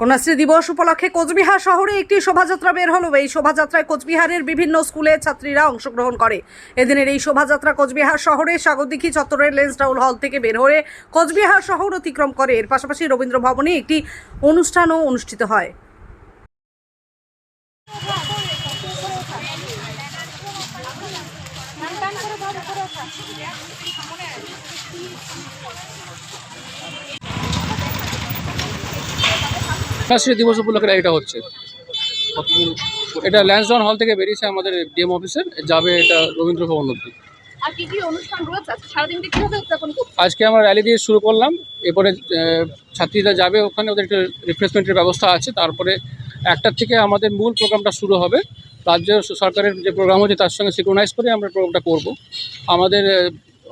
কন্যাশ্রী দিবস উপলক্ষে কোচবিহার শহরে একটি শোভাযাত্রা বের হলো। এই শোভাযাত্রায় কোচবিহারের বিভিন্ন স্কুলের ছাত্রীরা অংশগ্রহণ করে। এদিনের এই শোভাযাত্রা কোচবিহার শহরে স্বাগতিকী চত্বরের লেন্স টাউন হল থেকে বের হয়ে কোচবিহার শহর অতিক্রম করে। এর পাশাপাশি রবীন্দ্র ভবনে একটি অনুষ্ঠানও অনুষ্ঠিত হয়। কন্যাশ্রী দিবস উপলক্ষে এটা হচ্ছে। এটা ল্যান্সডাউন হল থেকে বেরিয়েছে আমাদের ডিএম অফিসের যাবে এটা রবীন্দ্র ভবন অব্দি আজকে আমরা র্যালি দিয়ে শুরু করলাম। এরপরে ছাত্রীরা যাবে ওখানে ওদের একটা রিফ্রেশমেন্টের ব্যবস্থা আছে। তারপরে একটার থেকে আমাদের মূল প্রোগ্রামটা শুরু হবে। রাজ্য সরকারের যে প্রোগ্রাম হচ্ছে তার সঙ্গে সিক্রোনাইজ করে আমরা প্রোগ্রামটা করব। আমাদের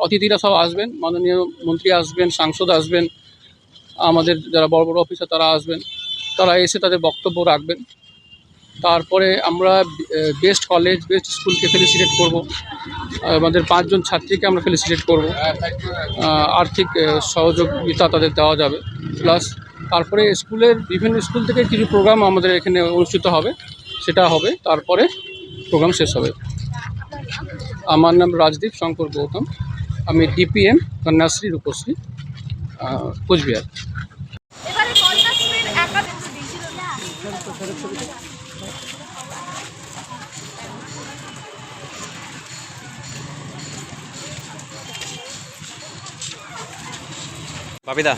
অতিথিরা সব আসবেন মাননীয় মন্ত্রী আসবেন সাংসদ আসবেন আমাদের যারা বড় বড় অফিসার তারা আসবেন। তারা এসে তাদের বক্তব্য রাখবেন। তারপরে আমরা বেস্ট কলেজ বেস্ট স্কুলকে ফেলিসিটেট করব। আমাদের পাঁচজন ছাত্রীকে আমরা ফেলিসিটেট করব। আর্থিক সহযোগিতা তাদের দেওয়া যাবে। প্লাস তারপরে স্কুলের বিভিন্ন স্কুল থেকে কিছু প্রোগ্রাম আমাদের এখানে অনুষ্ঠিত হবে। সেটা হবে। তারপরে প্রোগ্রাম শেষ হবে। আমার নাম রাজদীপ শঙ্কর গৌতম। আমি ডিপিএম কন্যাশ্রী রূপশ্রী কোচবিহার। বাপিদা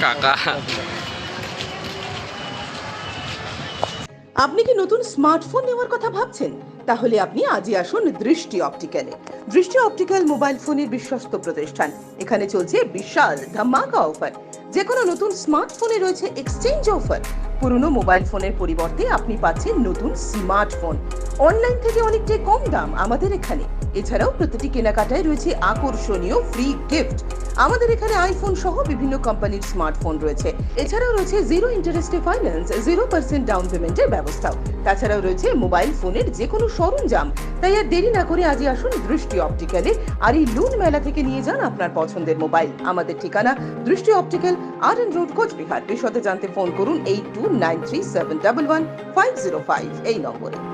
কাকা। আপনি কি নতুন স্মার্টফোন নেওয়ার কথা ভাবছেন? তাহলে আপনি আজই আসুন দৃষ্টি অপটিক্যালে। দৃষ্টি অপটিক্যাল মোবাইল ফোনের বিশ্বস্ত প্রতিষ্ঠান। এখানে চলছে বিশাল ধামাকা অফার। যে কোনো নতুন স্মার্টফোনে রয়েছে এক্সচেঞ্জ অফার। পুরনো মোবাইল ফোনের পরিবর্তে আপনি পাচ্ছেন নতুন স্মার্টফোন। অনলাইন থেকে অনেকটাই কম দাম আমাদের এখানে। এছাড়াও প্রতিটি কেনাকাটায় রয়েছে আকর্ষণীয় ফ্রি গিফট আমাদের এখানে আইফোন সহ বিভিন্ন কোম্পানির স্মার্টফোন রয়েছে। এছাড়াও রয়েছে জিরো ইন্টারেস্টে ফাইন্যান্স জিরো পার্সেন্ট ডাউন পেমেন্টের ব্যবস্থাও। তাছাড়াও রয়েছে মোবাইল ফোনের যে কোনো সরঞ্জাম। তাই আর দেরি না করে আজই আসুন দৃষ্টি অপটিক্যালে আর এই লুন মেলা থেকে নিয়ে যান আপনার পছন্দের মোবাইল। আমাদের ঠিকানা Drishti optical R N road, Coochbehar. বিশদে জানতে ফোন করুন eight two nine three seven double one five zero five এই নম্বরে।